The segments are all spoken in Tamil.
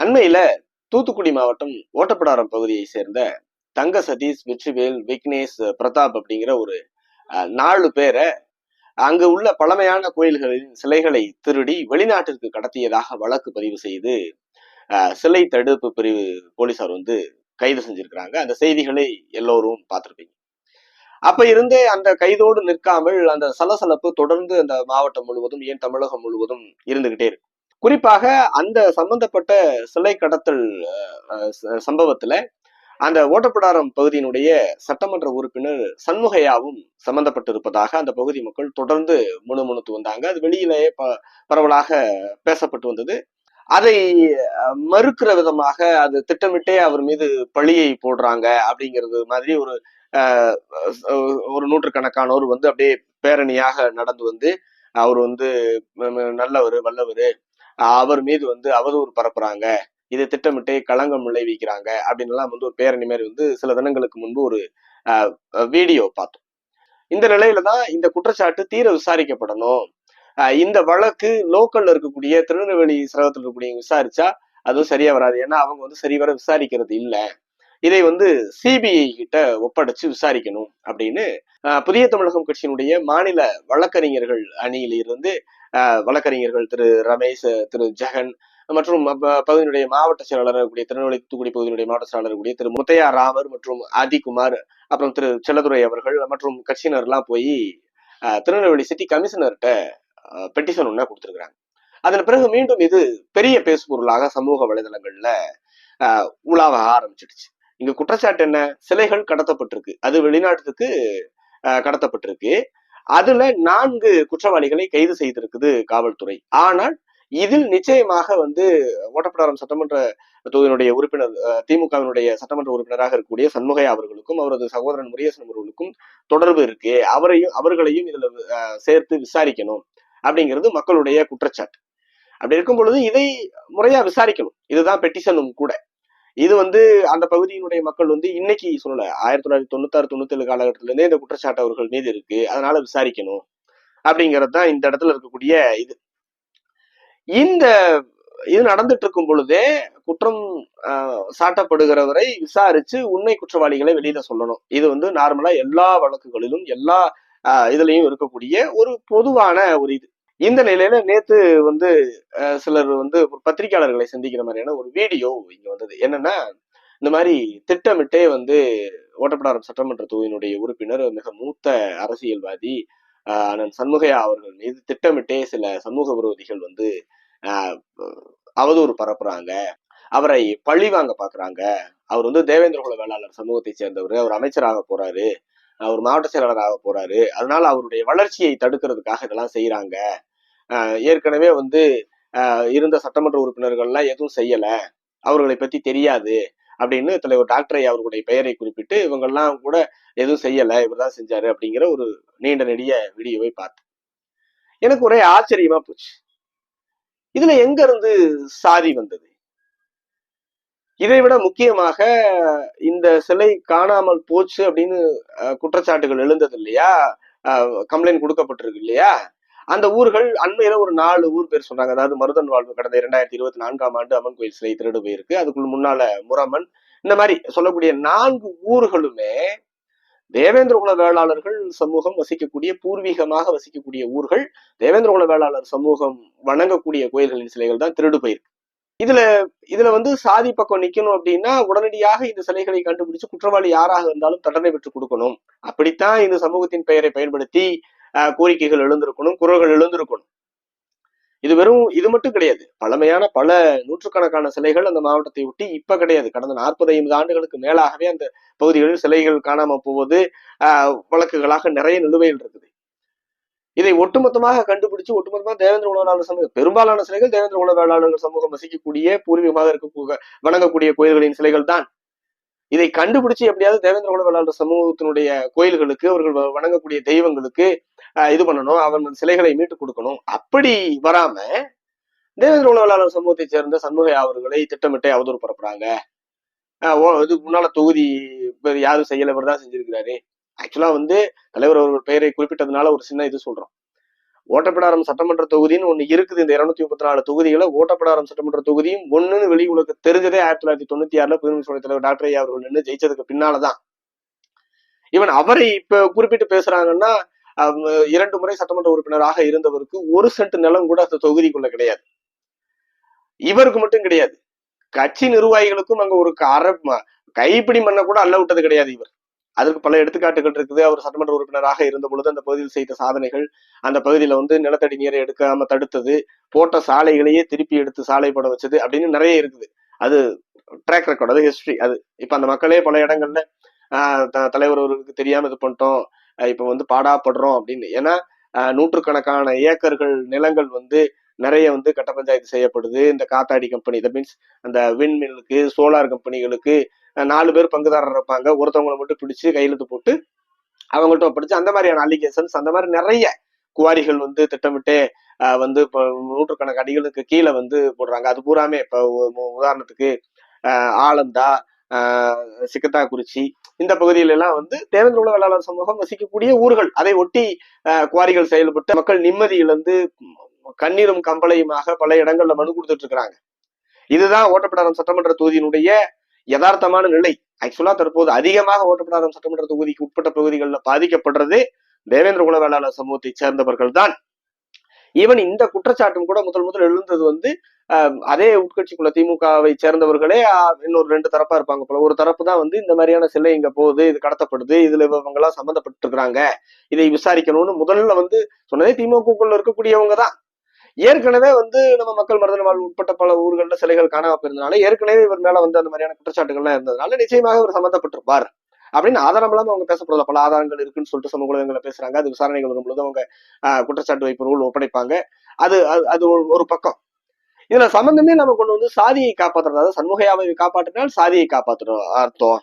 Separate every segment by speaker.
Speaker 1: அண்மையில தூத்துக்குடி மாவட்டம் ஓட்டப்படாரம் பகுதியை சேர்ந்த தங்க சதீஷ் வெற்றிவேல் விக்னேஷ் பிரதாப் அப்படிங்கிற ஒரு அஹ், நாலு பேரை அங்கு உள்ள பழமையான கோயில்களின் சிலைகளை திருடி வெளிநாட்டிற்கு கடத்தியதாக வழக்கு பதிவு செய்து அஹ், சிலை தடுப்பு பிரிவு போலீசார் வந்து கைது செஞ்சிருக்கிறாங்க. அந்த செய்திகளை எல்லோரும் பார்த்திருப்பீங்க. அப்ப இருந்தே அந்த கைதோடு நிற்காமல் அந்த சலசலப்பு தொடர்ந்து அந்த மாவட்டம் முழுவதும் ஏன் தமிழகம் முழுவதும் இருந்துகிட்டே இருக்கு. குறிப்பாக அந்த சம்பந்தப்பட்ட சிலை கடத்தல் சம்பவத்துல அந்த ஓட்டப்படாரம் பகுதியினுடைய சட்டமன்ற உறுப்பினர் சண்முகையாவும் சம்பந்தப்பட்டிருப்பதாக அந்த பகுதி மக்கள் தொடர்ந்து முணுமுணுத்து வந்தாங்க. அது வெளியிலேயே ப பரவலாக பேசப்பட்டு வந்தது. அதை மறுக்கிற விதமாக அது திட்டமிட்டே அவர் மீது பழியை போடுறாங்க அப்படிங்கிறது மாதிரி ஒரு ஒரு நூற்றுக்கணக்கானோர் வந்து அப்படியே பேரணியாக நடந்து வந்து அவர் வந்து நல்லவர் வல்லவர் அவர் மீது வந்து அவதூறு பரப்புறாங்க. இதை திட்டமிட்டே களங்கம் விளைவிக்கிறாங்க அப்படின்னு எல்லாம் வந்து ஒரு பேரணி மாதிரி வந்து சில தினங்களுக்கு முன்பு ஒரு வீடியோ பார்த்தோம். இந்த நிலையில தான் இந்த குற்றச்சாட்டு தீர விசாரிக்கப்படணும். இந்த வழக்கு லோக்கல்ல இருக்கக்கூடிய திருநெல்வேலி சிரகத்தில் இருக்கக்கூடிய விசாரிச்சா அதுவும் சரியா வராது. ஏன்னா அவங்க வந்து சரிவர விசாரிக்கிறது இல்ல. இதை வந்து சிபிஐ கிட்ட ஒப்படைச்சு விசாரிக்கணும் அப்படின்னு புதிய தமிழகம் கட்சியினுடைய மாநில வழக்கறிஞர்கள் அணியில் இருந்து வழக்கறிஞர்கள் திரு ரமேஷ் திரு ஜெகன் மற்றும் பகுதியினுடைய மாவட்ட செயலாளர் இருக்கக்கூடிய திருநெல்வேலி தூத்துக்குடி பகுதியினுடைய மாவட்ட செயலாளர் கூடிய திரு முத்தையா ராமர் மற்றும் ஆதிக்குமார் அப்புறம் திரு செல்லதுரை அவர்கள் மற்றும் கட்சியினர் எல்லாம் போய் திருநெல்வேலி சிட்டி கமிஷனர்கிட்ட பெட்டிஷன் ஒன்றா கொடுத்துருக்குறாங்க. அதன் பிறகு மீண்டும் இது பெரிய பேசுபொருளாக சமூக வலைதளங்கள்ல உலாவ ஆரம்பிச்சிடுச்சு. இங்க குற்றச்சாட்டு என்ன? சிலைகள் கடத்தப்பட்டிருக்கு. அது வெளிநாட்டுக்கு கடத்தப்பட்டிருக்கு. அதுல நான்கு குற்றவாளிகளை கைது செய்திருக்குது காவல்துறை. ஆனால் இதில் நிச்சயமாக வந்து ஓட்டப்படாரம் சட்டமன்ற தொகுதியினுடைய உறுப்பினர் திமுகவினுடைய சட்டமன்ற உறுப்பினராக இருக்கக்கூடிய சண்முகையா அவர்களுக்கும் அவரது சகோதரன் முருகேசன் அவர்களுக்கும் தொடர்பு இருக்கு. அவரையும் அவர்களையும் இதுல சேர்த்து விசாரிக்கணும் அப்படிங்கிறது மக்களுடைய குற்றச்சாட்டு. அப்படி இருக்கும் பொழுது இதை முறையா விசாரிக்கணும். இதுதான் பெட்டிஷனும் கூட. இது வந்து அந்த பகுதியினுடைய மக்கள் வந்து இன்னைக்கு சொல்லல ஆயிரத்தி தொள்ளாயிரத்தி தொண்ணூத்தாறு தொண்ணூத்தி ஏழு இருந்தே இந்த குற்றச்சாட்டு அவர்கள் மீது இருக்கு. அதனால விசாரிக்கணும். அப்படிங்கிறது தான் இந்த இடத்துல இருக்கக்கூடிய இது. இந்த இது நடந்துட்டு இருக்கும் பொழுதே குற்றம் ஆஹ், சாட்டப்படுகிறவரை விசாரிச்சு உண்மை குற்றவாளிகளை வெளியில சொல்லணும். இது வந்து நார்மலா எல்லா வழக்குகளிலும் எல்லா ஆஹ், இதுலயும் இருக்கக்கூடிய ஒரு பொதுவான ஒரு இது. இந்த நிலையில நேத்து வந்து சிலர் வந்து ஒரு பத்திரிகையாளர்களை சந்திக்கிற மாதிரியான ஒரு வீடியோ இங்க வந்தது. என்னன்னா இந்த மாதிரி திட்டமிட்டே வந்து ஓட்டப்படாரம் சட்டமன்ற தொகுதியினுடைய உறுப்பினர் மிக மூத்த அரசியல்வாதி அண்ணன் சண்முகையா அவர்கள் மீது திட்டமிட்டே சில சமூக விரோதிகள் வந்து அவதூறு பரப்புறாங்க. அவரை பழி வாங்க பாக்குறாங்க. அவர் வந்து தேவேந்திரகுல வேளாளர் சமூகத்தை சேர்ந்தவர். அவர் அமைச்சராக போறாரு. அவர் மாவட்ட செயலாளராக போறாரு. அதனால அவருடைய வளர்ச்சியை தடுக்கிறதுக்காக இதெல்லாம் செய்யறாங்க ஏற்கனவே வந்து ஆஹ், இருந்த சட்டமன்ற உறுப்பினர்கள்லாம் எதுவும் செய்யல. அவர்களை பத்தி தெரியாது அப்படின்னு தலைவர் டாக்டரை அவர்களுடைய பெயரை குறிப்பிட்டு இவங்கெல்லாம் கூட எதுவும் செய்யலை இவர் தான் செஞ்சாரு அப்படிங்கிற ஒரு நீண்ட நெடிய வீடியோவை பார்த்தேன். எனக்கு ஒரே ஆச்சரியமா போச்சு. இதுல எங்க இருந்து சாதி வந்தது? இதை விட முக்கியமாக இந்த சிலை காணாமல் போச்சு அப்படின்னு குற்றச்சாட்டுகள் எழுந்தது இல்லையா? கம்ப்ளைண்ட் கொடுக்கப்பட்டிருக்கு இல்லையா? அந்த ஊர்கள் அண்மையில ஒரு நாலு ஊர் பேர் சொன்னாங்க. அதாவது மருதன் வாழ்வு கடந்த இரண்டாயிரத்தி இருபத்தி நான்காம் ஆண்டு அம்மன் கோயில் சிலை திருடு போயிருக்கு. அதுக்குள்ள முன்னால முரமன். இந்த மாதிரி சொல்லக்கூடிய நான்கு ஊர்களுமே தேவேந்திரகுல வேளாளர்கள் சமூகம் வசிக்கக்கூடிய பூர்வீகமாக வசிக்கக்கூடிய ஊர்கள் தேவேந்திரகுல வேளாளர் சமூகம் வணங்கக்கூடிய கோயில்களின் சிலைகள் தான் திருடு போயிருக்கு. இதுல இதுல வந்து சாதி பக்கம் நிக்கணும் அப்படின்னா உடனடியாக இந்த சிலைகளை கண்டுபிடிச்சு குற்றவாளி யாராக இருந்தாலும் தண்டனை பெற்று கொடுக்கணும். அப்படித்தான் இந்த சமூகத்தின் பெயரை பயன்படுத்தி கோரிக்கைகள் எழுந்திருக்கணும் குரல்கள் எழுந்திருக்கணும். இது வெறும் இது மட்டும் கிடையாது. பழமையான பல நூற்றுக்கணக்கான சிலைகள் அந்த மாவட்டத்தை ஒட்டி இப்ப கிடையாது. கடந்த நாற்பது ஐம்பது ஆண்டுகளுக்கு மேலாகவே அந்த பகுதிகளில் சிலைகள் காணாம போவது ஆஹ், வழக்குகளாக நிறைய நிலுவையில் இருக்குது. இதை ஒட்டுமொத்தமாக கண்டுபிடிச்சு ஒட்டுமொத்தமாக தேவேந்திர உணவாளர் சமூகம் பெரும்பாலான சிலைகள் தேவேந்திர உணவாளர்கள் சமூகம் வசிக்கக்கூடிய பூர்வீகமாக இருக்க வணங்கக்கூடிய கோயில்களின் சிலைகள் தான். இதை கண்டுபிடிச்சு எப்படியாவது தேவேந்திர உணவாளர் சமூகத்தினுடைய கோயில்களுக்கு அவர்கள் வணங்கக்கூடிய தெய்வங்களுக்கு இது பண்ணணும். அவன் சிலைகளை மீட்டு கொடுக்கணும். அப்படி வராம தேவேந்திர உணவாளர் சமூகத்தை சேர்ந்த சண்முகை அவர்களை திட்டமிட்டே அவதூறு பரப்புறாங்க. இது முன்னால தொகுதி யாரும் செய்யல இவர் தான் செஞ்சிருக்கிறாரு ஆக்சுவலா வந்து தலைவர் அவர்கள் பெயரை குறிப்பிட்டதுனால ஒரு சின்ன இது சொல்றோம். ஓட்டப்பிடாரம் சட்டமன்ற தொகுதின்னு ஒண்ணு இருக்குது. இந்த இருநூத்தி முப்பத்தி நாலு தொகுதிகளை ஓட்டப்பிடாரம் சட்டமன்ற தொகுதியும் ஒண்ணுன்னு வெளி உலக தெரிஞ்சதே ஆயிரத்தி தொள்ளாயிரத்தி தொண்ணூத்தி ஆறுல புதுமை தலைவர் டாக்டர் ஐயா அவர்கள் நின்று ஜெயிச்சதுக்கு பின்னாலதான். இவன் அவரை இப்ப குறிப்பிட்டு பேசுறாங்கன்னா இரண்டு முறை சட்டமன்ற உறுப்பினராக இருந்தவருக்கு ஒரு சென்ட் நிலம் கூட அந்த தொகுதிக்குள்ள கிடையாது. இவருக்கு மட்டும் கிடையாது. கட்சி நிர்வாகிகளுக்கும் அங்க ஒரு அரை ம- கைப்பிடி மண்ணை கூட அள்ள விட்டது கிடையாது இவர். அதற்கு பல எடுத்துக்காட்டுகள் இருக்குது. அவர் சட்டமன்ற உறுப்பினராக இருந்த பொழுது அந்த பகுதியில் செய்த சாதனைகள் அந்த பகுதியில வந்து நிலத்தடி நீரை எடுக்காம தடுத்தது போட்ட சாலைகளையே திருப்பி எடுத்து சாலை போட வச்சது அப்படின்னு நிறைய இருக்குது. அது ட்ராக் ரெக்கார்ட் அது ஹிஸ்டரி அது. இப்ப அந்த மக்களே பல இடங்கள்ல ஆஹ் த- தலைவர் அவர்களுக்கு தெரியாம இது பண்ணிட்டோம். இப்போ வந்து பாடாப்படுறோம் அப்படின்னு. ஏன்னா நூற்றுக்கணக்கான ஏக்கர்கள் நிலங்கள் வந்து நிறைய வந்து கட்ட பஞ்சாயத்து செய்யப்படுது. இந்த காத்தாடி கம்பெனி தட் மீன்ஸ் அந்த விண்மில்லுக்கு சோலார் கம்பெனிகளுக்கு நாலு பேர் பங்குதாரர் இருப்பாங்க. ஒருத்தவங்களை மட்டும் பிடிச்சு கையெழுத்து போட்டு அவங்கள்ட்ட பிடிச்சி அந்த மாதிரியான அலிகேஷன்ஸ் அந்த மாதிரி நிறைய குவாரிகள் வந்து திட்டமிட்டே வந்து இப்போ நூற்றுக்கணக்கு அடிகளுக்கு கீழே வந்து போடுறாங்க. அது பூராமே இப்போ உதாரணத்துக்கு ஆலந்தா சிக்கத்தாக்குறிச்சி இந்த பகுதியில எல்லாம் வந்து தேவேந்திர உலகளாளர் சமூகம் வசிக்கக்கூடிய ஊர்கள். அதை ஒட்டி ஆஹ் குவாரிகள் செயல்பட்டு மக்கள் நிம்மதி இழந்து கண்ணீரும் கம்பளையுமாக பல இடங்கள்ல மனு கொடுத்துட்டு இருக்கிறாங்க இதுதான் ஓட்டப்பிடாரம் சட்டமன்ற தொகுதியினுடைய யதார்த்தமான நிலை. ஆக்சுவலா தற்போது அதிகமாக ஓட்டப்பிடாரம் சட்டமன்ற தொகுதிக்கு உட்பட்ட பகுதிகளில் பாதிக்கப்படுறது தேவேந்திர குல வேளாளர் சமூகத்தை சேர்ந்தவர்கள் தான் ஈவன் இந்த குற்றச்சாட்டும் கூட முதல் முதல் எழுந்தது வந்து ஆஹ், அதே உட்கட்சிக்குள்ள திமுகவை சேர்ந்தவர்களே இன்னொரு ரெண்டு தரப்பா இருப்பாங்க போல. ஒரு தரப்பு தான் வந்து இந்த மாதிரியான சிலை இங்க போகுது இது கடத்தப்படுது இதுல இவங்க எல்லாம் சம்மந்தப்பட்டு இருக்கிறாங்க இதை விசாரிக்கணும்னு முதல்ல வந்து சொன்னதே திமுகக்குள்ள இருக்கக்கூடியவங்க தான். ஏற்கனவே வந்து நம்ம மக்கள் மருதன வாழ் உட்பட்ட பல ஊர்களில் சிலைகள் காணாம போயிருந்தனால ஏற்கனவே இவர் மேல வந்து அந்த மாதிரியான குற்றச்சாட்டுகள்லாம் இருந்ததுனால நிச்சயமாக இவர் சம்மந்தப்பட்டிருப்பார். அப்படின்னு ஆதாரம் இல்லாம அவங்க பேசப்படுறது பல ஆதாரங்கள் இருக்குன்னு சொல்லிட்டு சமூக ஊடகங்களை பேசுறாங்க. அது விசாரணைகள் வரும்பொழுது அவங்க ஆஹ், குற்றச்சாட்டு வைப்பவர்கள் ஒப்படைப்பாங்க. அது அது- அது ஒரு- ஒரு பக்கம். இதுல சம்பந்தமே நம்ம கொண்டு வந்து சாதியை காப்பாத்துறது. அதாவது சண்முகையாவை காப்பாற்றினால் சாதியை காப்பாற்றுறோம் அர்த்தம்.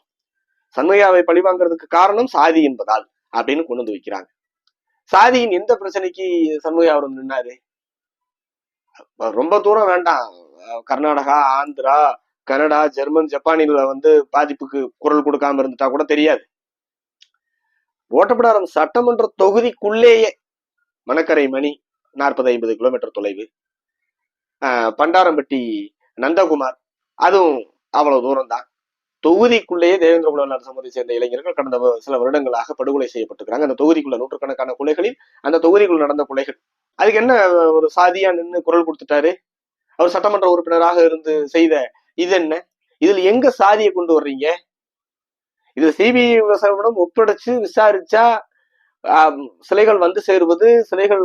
Speaker 1: சண்முகையாவை பழிவாங்கிறதுக்கு காரணம் சாதி என்பதால் அப்படின்னு கொண்டு வந்து வைக்கிறாங்க. சாதியின் எந்த பிரச்சனைக்கு சண்முகையா அவர் நின்னாரு? ரொம்ப தூரம் வேண்டாம். கர்நாடகா ஆந்திரா கனடா ஜெர்மன் ஜப்பானில வந்து பாதிப்புக்கு குரல் கொடுக்காம இருந்துட்டா கூட தெரியாது. ஓட்டப்பிடாரம் சட்டமன்ற தொகுதிக்குள்ளேயே மணக்கரை மணி நாற்பது ஐம்பது கிலோமீட்டர் தொலைவு. ஆஹ் பண்டாரம்பட்டி நந்தகுமார் அதுவும் அவ்வளவு தூரம் தான் தொகுதிக்குள்ளேயே தேவேந்திர குலநாடு சமூகத்தை சேர்ந்த இளைஞர்கள் கடந்த சில வருடங்களாக படுகொலை செய்யப்பட்டிருக்கிறாங்க. அந்த தொகுதிக்குள்ள நூற்றுக்கணக்கான கொலைகளில் அந்த தொகுதிக்குள்ள நடந்த கொலைகள். அதுக்கு என்ன ஒரு சாதியா நின்று குரல் கொடுத்துட்டாரு? அவர் சட்டமன்ற உறுப்பினராக இருந்து செய்த இது என்ன இதுல எங்க சாதியை கொண்டு வர்றீங்க? இது சிபிஐ விசாரணையிடம் ஒப்படைச்சு விசாரிச்சா சிலைகள் வந்து சேருவது சிலைகள்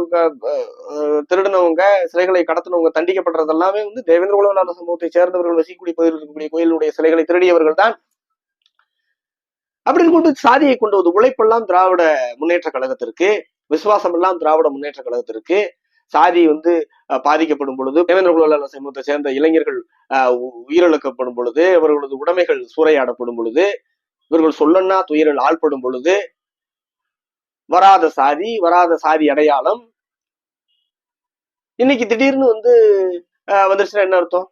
Speaker 1: திருடினவங்க சிலைகளை கடத்தினவங்க தண்டிக்கப்படுறது எல்லாமே வந்து தேவேந்திர குலவேளாளர் சமூகத்தை சேர்ந்தவர்கள் வசிக்கக்கூடிய பகுதியில் இருக்கக்கூடிய கோயிலுடைய சிலைகளை திருடியவர்கள் தான். அப்படின்னு கொண்டு சாதியை கொண்டு வந்து உழைப்பெல்லாம் திராவிட முன்னேற்ற கழகத்திற்கு விசுவாசம் எல்லாம் திராவிட முன்னேற்ற கழகத்திற்கு சாதி வந்து பாதிக்கப்படும் பொழுது தேவேந்திர குலவேளாளர் சமூகத்தை சேர்ந்த இளைஞர்கள் அஹ், உயிரிழக்கப்படும் பொழுது இவர்களது உடைமைகள் சூறையாடப்படும் பொழுது இவர்கள் சொல்லன்னா துயரில் ஆள்படும் பொழுது வராத சாதி வராத சாதி அடையாளம் இன்னைக்கு திடீர்னு வந்து வந்துருச்சுன்னா என்ன அர்த்தம்?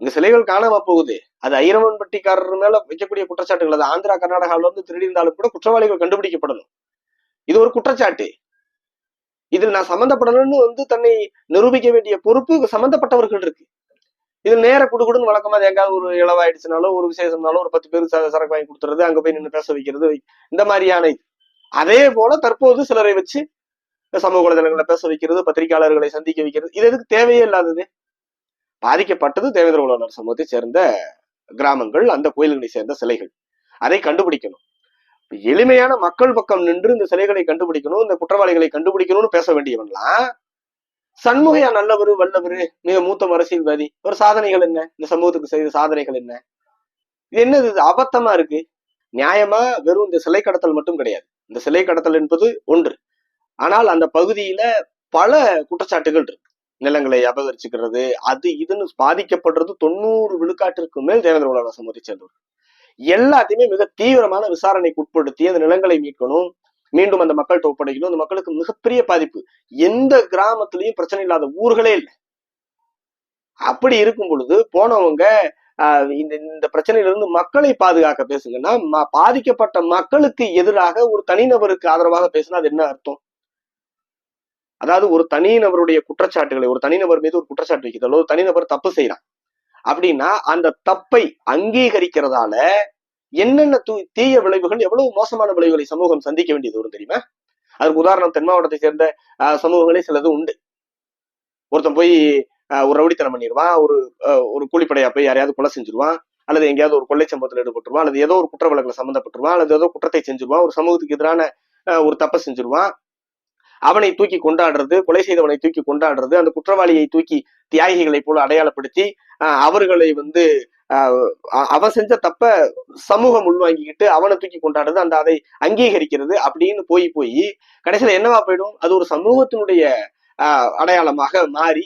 Speaker 1: இங்க சிலைகள் காணாம போகுது. அது ஐரவன்பட்டிக்காரர் மேல வைக்கக்கூடிய குற்றச்சாட்டுகள். அது ஆந்திரா கர்நாடகாவில இருந்து திருடியிருந்தாலும் கூட குற்றவாளிகள் கண்டுபிடிக்கப்படணும். இது ஒரு குற்றச்சாட்டு. இதில் நான் சம்மந்தப்படணும்னு வந்து தன்னை நிரூபிக்க வேண்டிய பொறுப்பு சம்பந்தப்பட்டவர்கள் இருக்கு. இதில் நேர குடுக்குடுன்னு வழக்கமா அது எங்காவது ஒரு இளவாயிடுச்சுனாலோ ஒரு விசேஷம்னாலும் ஒரு பத்து பேர் ச- சரக்கு வாங்கி கொடுத்துறது அங்க போய் நின்று பேச வைக்கிறது இந்த மாதிரியான இது. அதே போல தற்போது சிலரை வச்சு சமூக வலைதளங்களை பேச வைக்கிறது பத்திரிகையாளர்களை சந்திக்க வைக்கிறது இது எதுக்கு தேவையே இல்லாதது? பாதிக்கப்பட்டது தேவேந்திர உலகர் சமூகத்தை சேர்ந்த கிராமங்கள் அந்த கோயில்களை சேர்ந்த சிலைகள். அதை கண்டுபிடிக்கணும். எளிமையான மக்கள் பக்கம் நின்று இந்த சிலைகளை கண்டுபிடிக்கணும் இந்த குற்றவாளிகளை கண்டுபிடிக்கணும்னு பேச வேண்டியவன்லாம் சண்முகையா நல்லவரு வல்லவரு மிக மூத்த அரசியல்வாதி ஒரு சாதனைகள் என்ன? இந்த சமூகத்துக்கு செய்த சாதனைகள் என்ன? இது என்னது? இது அபத்தமா இருக்கு? நியாயமா வெறும் இந்த சிலை கடத்தல் மட்டும் கிடையாது. இந்த சிலை கடத்தல் என்பது ஒன்று. ஆனால் அந்த பகுதியில பல குற்றச்சாட்டுகள் இருக்கு. நிலங்களை அபகரிச்சுக்கிறது அது இதுன்னு பாதிக்கப்படுறது தொண்ணூறு விழுக்காட்டிற்கு மேல் தேவேந்திர உலக சமூகத்தை சேர்ந்தவர். எல்லாத்தையுமே மிக தீவிரமான விசாரணைக்கு உட்படுத்தி அந்த நிலங்களை மீட்கணும். மீண்டும் அந்த மக்கள்கிட்ட ஒப்படைக்கணும் அந்த மக்களுக்கு மிகப்பெரிய பாதிப்பு. எந்த கிராமத்திலையும் பிரச்சனை இல்லாத ஊர்களே இல்லை. அப்படி இருக்கும் பொழுது போனவங்க ஆஹ், இந்த இந்த பிரச்சனையிலிருந்து மக்களை பாதுகாக்க பேசுங்கன்னா பாதிக்கப்பட்ட மக்களுக்கு எதிராக ஒரு தனிநபருக்கு ஆதரவாக பேசினா அது என்ன அர்த்தம்? அதாவது ஒரு தனிநபருடைய குற்றச்சாட்டுகளை ஒரு தனிநபர் மீது ஒரு குற்றச்சாட்டு வைக்கிறது அல்லது ஒரு தனிநபர் தப்பு செய்யறான் அப்படின்னா அந்த தப்பை அங்கீகரிக்கிறதால என்னென்ன தூ தீய விளைவுகள் எவ்வளவு மோசமான விளைவுகளை சமூகம் சந்திக்க வேண்டியது வரும் தெரியுமா? அதுக்கு உதாரணம் தென் மாவட்டத்தை சேர்ந்த சமூகங்களே சிலது உண்டு. ஒருத்தன் போய் ஒரு ரவுடித்தனம் பண்ணிடுவான் ஒரு ஒரு கூலிப்படையா போய் யாரையாவது கொலை செஞ்சிருவான் அல்லது எங்கேயாவது ஒரு கொள்ளை சம்பவத்தில் ஈடுபட்டுருவான் அல்லது ஏதோ ஒரு குற்ற வழக்கில் சம்மந்தப்பட்டுருவான் அல்லது ஏதோ குற்றத்தை செஞ்சிருவான் ஒரு சமூகத்துக்கு எதிரான ஒரு தப்பை செஞ்சிருவான் அவனை தூக்கி கொண்டாடுறது கொலை செய்தவனை தூக்கி கொண்டாடுறது அந்த குற்றவாளியை தூக்கி தியாகிகளைப் போல அடையாளப்படுத்தி ஆஹ், அவர்களை வந்து ஆஹ், அ- அவன் செஞ்ச தப்ப சமூகம் உள்வாங்கிக்கிட்டு அவனை தூக்கி கொண்டாடுறது அந்த அதை அங்கீகரிக்கிறது அப்படின்னு போய் போய் கடைசியில என்னவா போயிடும்? அது ஒரு சமூகத்தினுடைய ஆஹ், அடையாளமாக மாறி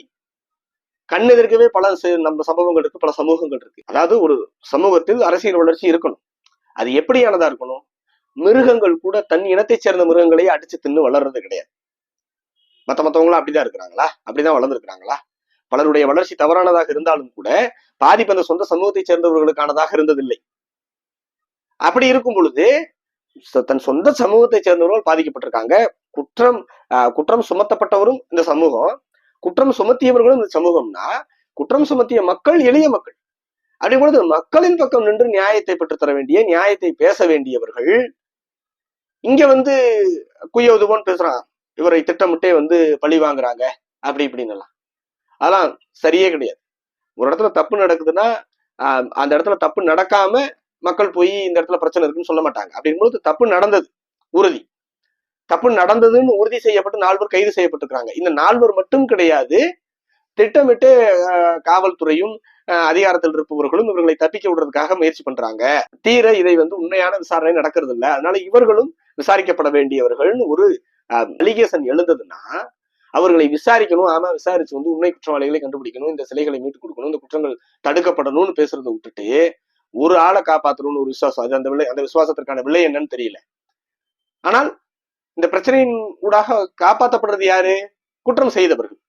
Speaker 1: கண்ணெதிர்க்கவே பல நம்ம சம்பவங்கள் இருக்கு பல சமூகங்கள் இருக்கு. அதாவது ஒரு சமூகத்தில் அரசியல் வளர்ச்சி இருக்கணும். அது எப்படியானதா இருக்கணும்? மிருகங்கள் கூட தன் இனத்தைச் சேர்ந்த மிருகங்களை அடிச்சு தின்னு வளர்றது கிடையாது. மத்த மத்தவங்களும் அப்படிதான் இருக்கிறாங்களா? அப்படிதான் வளர்ந்துருக்கிறாங்களா? பலருடைய வளர்ச்சி தவறானதாக இருந்தாலும் கூட பாதிப்பு அந்த சொந்த சமூகத்தைச் சேர்ந்தவர்களுக்கானதாக இருந்ததில்லை. அப்படி இருக்கும் பொழுது தன் சொந்த சமூகத்தைச் சேர்ந்தவர்கள் பாதிக்கப்பட்டிருக்காங்க. குற்றம் ஆஹ், குற்றம் சுமத்தப்பட்டவரும் இந்த சமூகம். குற்றம் சுமத்தியவர்களும் இந்த சமூகம்னா குற்றம் சுமத்திய மக்கள் எளிய மக்கள். அப்படி பொழுது மக்களின் பக்கம் நின்று நியாயத்தை பெற்றுத்தர வேண்டிய நியாயத்தை பேச வேண்டியவர்கள் இங்க வந்து குய்ய உதுவோன்னு பேசுறான் இவரை திட்டமிட்டே வந்து பழி வாங்குறாங்க. அப்படி இப்படின்னு அதெல்லாம் சரியே கிடையாது. ஒரு இடத்துல தப்பு நடக்குதுன்னா அந்த இடத்துல தப்பு நடக்காம மக்கள் போய் இந்த இடத்துல பிரச்சனை இருக்குன்னு சொல்ல மாட்டாங்க. அப்படிங்கும்போது தப்பு நடந்தது உறுதி. தப்பு நடந்ததுன்னு உறுதி செய்யப்பட்டு நால்வர் கைது செய்யப்பட்டிருக்கிறாங்க. இந்த நால்வர் மட்டும் கிடையாது திட்டமிட்டு காவல்துறையும் அதிகாரத்தில் இருப்பவர்களும் இவர்களை தப்பிக்க விடுறதுக்காக முயற்சி பண்றாங்க. தீர இதை வந்து உண்மையான விசாரணை நடக்கிறது இல்லை அதனால இவர்களும் விசாரிக்கப்பட வேண்டியவர்கள்னு ஒரு அலிகேஷன் எழுந்ததுன்னா அவர்களை விசாரிக்கணும். ஆமா விசாரிச்சு வந்து உண்மை குற்றவாளிகளை கண்டுபிடிக்கணும். இந்த சிலைகளை மீட்டு கொடுக்கணும். இந்த குற்றங்கள் தடுக்கப்படணும்னு பேசுறதை விட்டுட்டு ஒரு ஆளை காப்பாற்றணும்னு ஒரு விசுவாசம். அது அந்த விலை அந்த விசுவாசத்திற்கான விலை என்னன்னு தெரியல. ஆனால் இந்த பிரச்சனையின் ஊடாக காப்பாற்றப்படுறது யாரு? குற்றம் செய்தவர்கள்.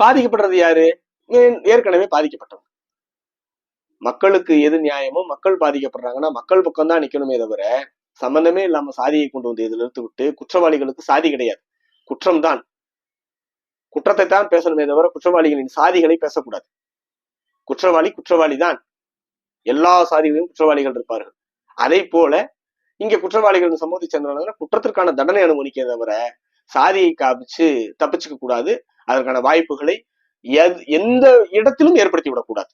Speaker 1: பாதிக்கப்படுறது யாரு? ஏற்கனவே பாதிக்கப்பட்டவங்க. மக்களுக்கு எது நியாயமோ மக்கள் பாதிக்கப்படுறாங்கன்னா மக்கள் பக்கம் தான் நிக்கணுமே தவிர சம்பந்தமே இல்லாம சாதியை கொண்டு வந்து இதில் இருந்து விட்டு குற்றவாளிகளுக்கு சாதி கிடையாது. குற்றம் தான் குற்றத்தை தான் பேசணுமே தவிர குற்றவாளிகளின் சாதிகளை பேசக்கூடாது. குற்றவாளி குற்றவாளி தான் எல்லா சாதிகளிலும் குற்றவாளிகள் இருப்பார்கள். அதே போல இங்க குற்றவாளிகள் சமூகத்தை சேர்ந்தவங்க குற்றத்திற்கான தண்டனை அனுமதிக்கிறத தவிர சாதியை காமிச்சு தப்பிச்சுக்க கூடாது அதற்கான வாய்ப்புகளை எந்த இடத்திலும் ஏற்படுத்தி விடக்கூடாது